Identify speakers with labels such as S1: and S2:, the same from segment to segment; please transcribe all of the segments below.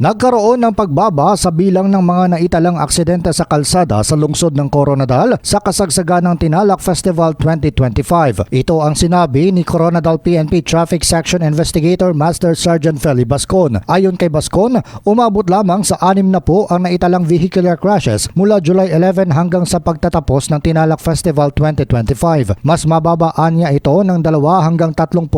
S1: Nagkaroon ng pagbaba sa bilang ng mga naitalang aksidente sa kalsada sa lungsod ng Coronadal sa kasagsagan ng Tinalak Festival 2025. Ito ang sinabi ni Coronadal PNP Traffic Section Investigator Master Sergeant Feli Bascon. Ayon kay Bascon, umabot lamang sa anim na po ang naitalang vehicular crashes mula July 11 hanggang sa pagtatapos ng Tinalak Festival 2025. Mas mababaan niya ito ng 2 hanggang 3%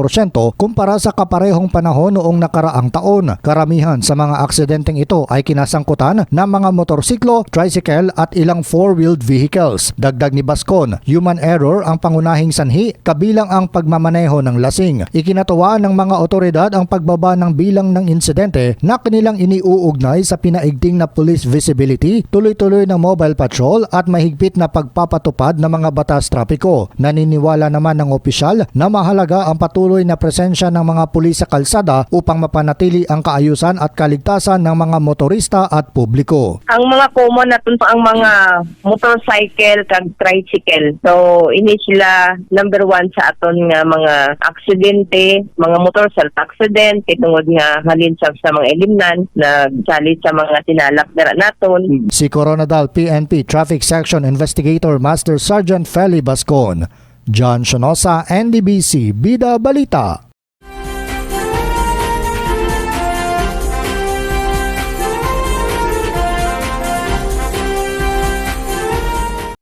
S1: kumpara sa kaparehong panahon noong nakaraang taon. Karamihan sa mga aksidenteng ito ay kinasangkutan ng mga motorsiklo, tricycle at ilang four-wheeled vehicles. Dagdag ni Bascon, human error ang pangunahing sanhi kabilang ang pagmamaneho ng lasing. Ikinatuwa ng mga otoridad ang pagbaba ng bilang ng insidente na kanilang iniuugnay sa pinaigting na police visibility, tuloy-tuloy ng mobile patrol at mahigpit na pagpapatupad ng mga batas trapiko. Naniniwala naman ng opisyal na mahalaga ang patuloy na presensya ng mga pulis sa kalsada upang mapanatili ang kaayusan at kaligtasan ng mga motorista at publiko.
S2: ang mga common na tunto ang mga motorcycle kag tricycle. So ini sila number one sa aton nga mga aksidente, mga motorcycle accident tungod nga halin sa, sa mga elimnan nagsalit sa mga tinalak dara naton.
S1: Si Coronadal PNP Traffic Section Investigator Master Sergeant Feli Bascon. John Shonosa, NDBC, Bida Balita.